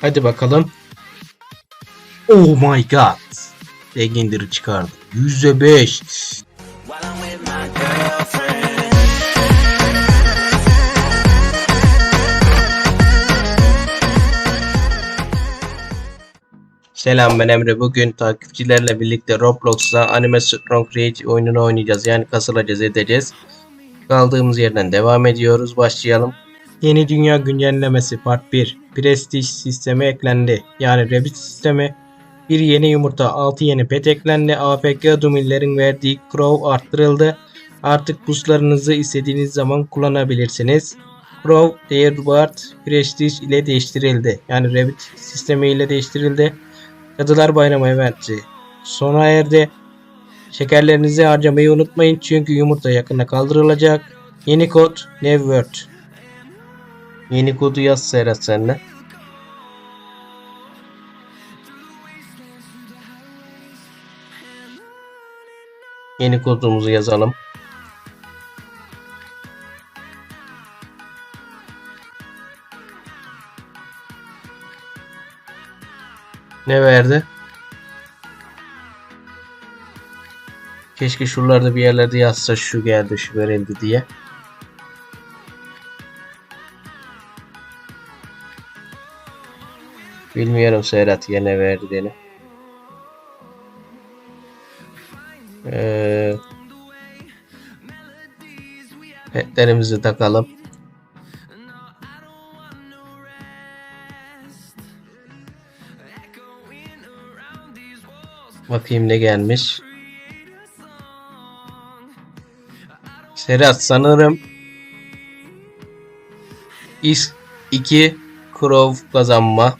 Hadi bakalım. Oh my god. Legendar'ı çıkardım. %5. while I'm with my girlfriend. Selam ben Emre. Bugün takipçilerle birlikte Roblox'ta Anime Strong Rage oyununu oynayacağız. Yani kasılacağız edeceğiz. Kaldığımız yerden devam ediyoruz. Başlayalım. Yeni Dünya Güncellemesi Part 1 Prestige sistemi eklendi. Yani Rabbit sistemi. Bir yeni yumurta, 6 yeni pet eklendi. AFK Dumillerin verdiği Crow arttırıldı. Artık boostlarınızı istediğiniz zaman kullanabilirsiniz. Crow, Dearbard, Prestige ile değiştirildi. Yani Rabbit sistemi ile değiştirildi. Cadılar Bayramı eventi sona erdi. Şekerlerinizi harcamayı unutmayın çünkü yumurta yakında kaldırılacak. Yeni kod New. Yeni kodu yaz Serhat senle. Yeni kodumuzu yazalım. Ne verdi? Keşke şuralarda bir yerlerde yazsa şu geldi şu verildi diye. Bilmiyorum Serhat ya ne verdiğini. Ee, petlerimizi takalım. Bakayım ne gelmiş. Serhat sanırım is 2 Crow kazanma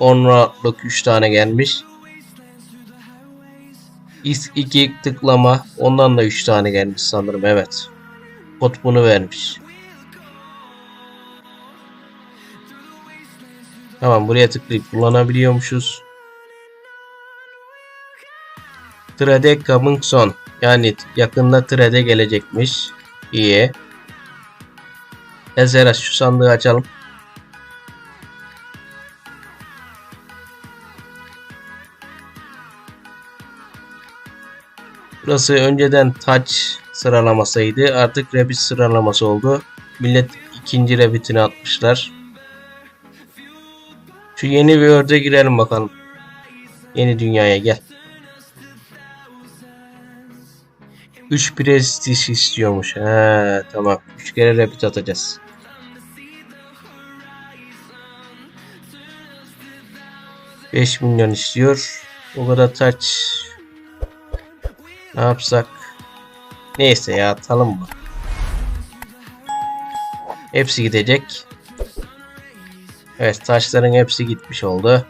10 rahatlık 3 tane gelmiş. Is 2 tıklama ondan da 3 tane gelmiş sanırım evet. Kod bunu vermiş. Tamam buraya tıklayıp kullanabiliyormuşuz. Trade coming soon. Yani yakında trade gelecekmiş. İyi. Ezra şu sandığı açalım. Burası önceden touch sıralamasıydı. Artık rabbit sıralaması oldu. Millet ikinci rabbitini atmışlar. Şu yeni World'e girelim bakalım. Yeni dünyaya gel. 3 prestij istiyormuş. He tamam. 3 kere rapid atacağız. Beş milyon istiyor. O kadar touch. Ne yapsak? Neyse ya atalım mı? Hepsi gidecek. Evet taşların hepsi gitmiş oldu.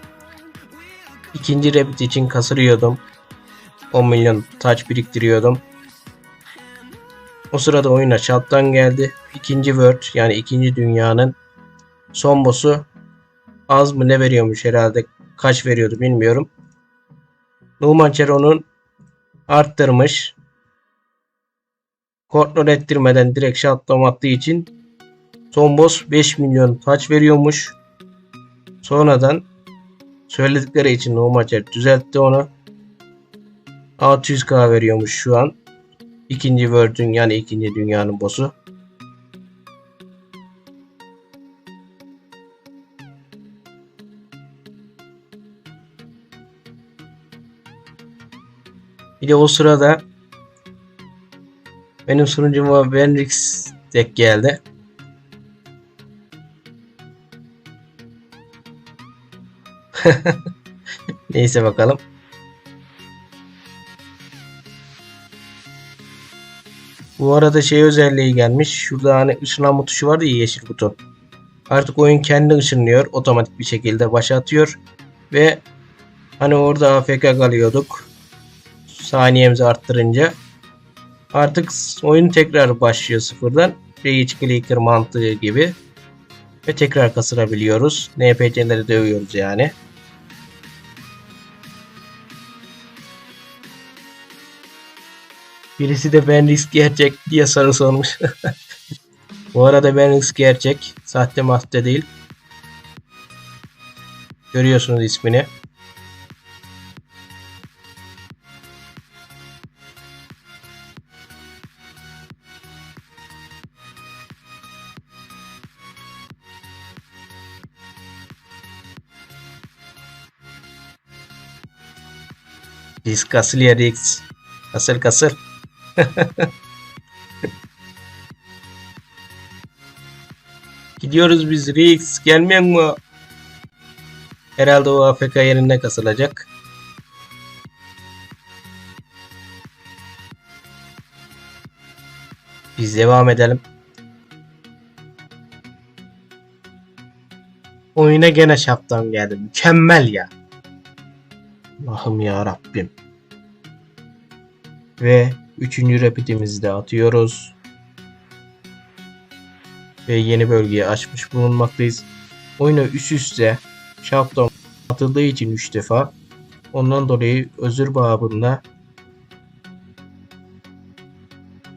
İkinci rabbit için kasırıyordum. 10 milyon taç biriktiriyordum. O sırada oyuna chat'tan geldi. İkinci World yani ikinci dünyanın son boss'u az mı ne veriyormuş herhalde kaç veriyordu bilmiyorum. Numan Chero'nun arttırmış. Kontrol ettirmeden direkt shutdown attığı için son boss 5 milyon taç veriyormuş. Sonradan söyledikleri için Numan Chero düzeltti onu. 600k veriyormuş şu an. İkinci World'ün yani ikinci dünyanın boss'u. Bir de o sırada benim sunucuma Benrix tek geldi. Neyse bakalım. Bu arada şey özelliği gelmiş. Şurada hani ışınlanma tuşu vardı ya yeşil buton. Artık oyun kendi ışınlıyor. Otomatik bir şekilde başa atıyor. Ve hani orada AFK kalıyorduk. Saniyemizi arttırınca. Artık oyun tekrar başlıyor sıfırdan. Rage Clicker mantığı gibi. Ve tekrar kasırabiliyoruz. NPC'leri dövüyoruz yani. Birisi de ben risk gerçek diye soru sormuş. Bu arada ben risk gerçek. Sahte mahte değil. Görüyorsunuz ismini. Biz kasıl yedik. Kasıl kasıl. Gidiyoruz biz Rix. Gelmiyor mu? Herhalde o AFK yerinde kasılacak. Biz devam edelim. Oyuna gene şaptan geldi. Mükemmel ya. Allah'ım ya Rabbim. Ve üçüncü rapidimizi de atıyoruz. Ve yeni bölgeyi açmış bulunmaktayız. Oyuna üst üste şaptan atıldığı için 3 defa. Ondan dolayı özür babında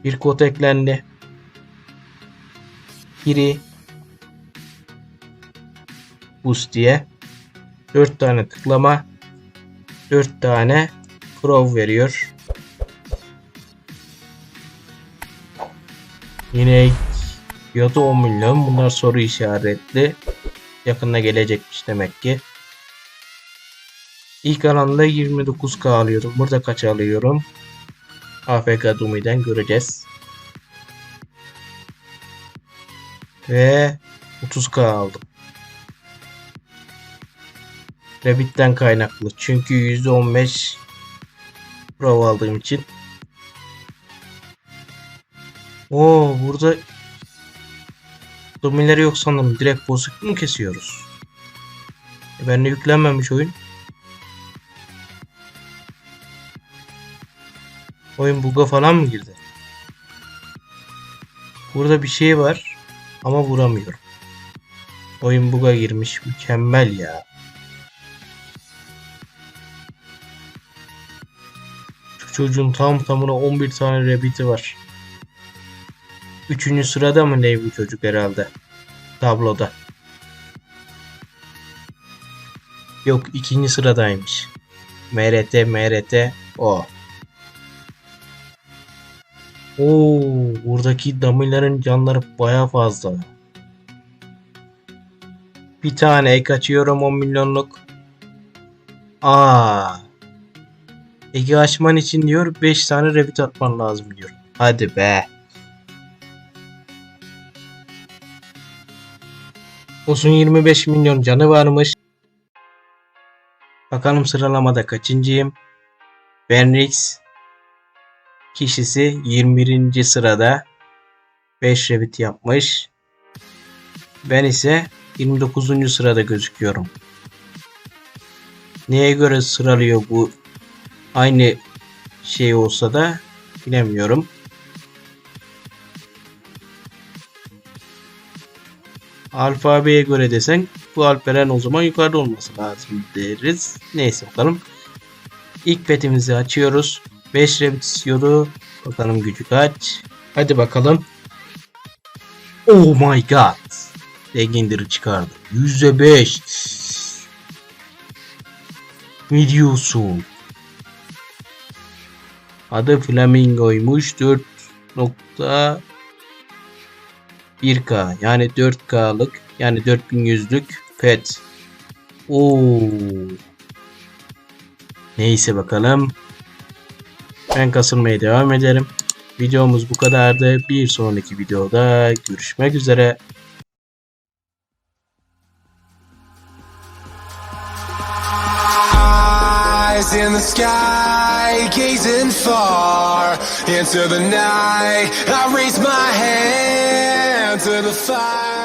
bir kod eklendi. Biri boost diye 4 tane tıklama 4 tane crow veriyor. Yine fiyatı 10 milyon. Bunlar soru işaretli. Yakında gelecekmiş demek ki. İlk alanda 29k alıyorum. Burada kaç alıyorum? AFK Dumi'den göreceğiz. Ve 30k aldım. Rabbit'ten kaynaklı. Çünkü %15 Pro aldığım için. Oo burada Domileri yok sanırım. Direkt bozuk mu kesiyoruz? E bende yüklenmemiş oyun. Oyun bug'a falan mı girdi? Burada bir şey var ama vuramıyorum. Oyun bug'a girmiş. Mükemmel ya. Çocuğun tam tamına 11 tane rabbit'i var. Üçüncü sırada mı ne bu çocuk herhalde? Tabloda. Yok ikinci sıradaymış. MRT MRT o. Oo, buradaki damilerin canları baya fazla. Bir tane ek açıyorum 10 milyonluk. Aa. Eki açman için diyor 5 tane revit atman lazım diyor. Hadi be. Olsun 25 milyon canı varmış. Bakalım sıralamada kaçıncıyım. Benrix kişisi 21. sırada 5 revit yapmış. Ben ise 29. sırada gözüküyorum. Neye göre sıralıyor bu aynı şey olsa da bilemiyorum. Alfabeye göre desen bu Alperen o zaman yukarıda olması lazım deriz. Neyse bakalım. İlk petimizi açıyoruz. 5 revit istiyordu. Bakalım gücü kaç. Hadi bakalım. Oh my god. Legendar'ı çıkardı. %5. Ne diyorsun? Adı Flamingo'ymuş. 4.1K yani 4K'lık yani 4100'lük pet. Oo. Neyse bakalım. Ben kasılmaya devam ederim. Videomuz bu kadardı. Bir sonraki videoda görüşmek üzere. İn the sky, gazing far into the night. I raise my hand to the fire.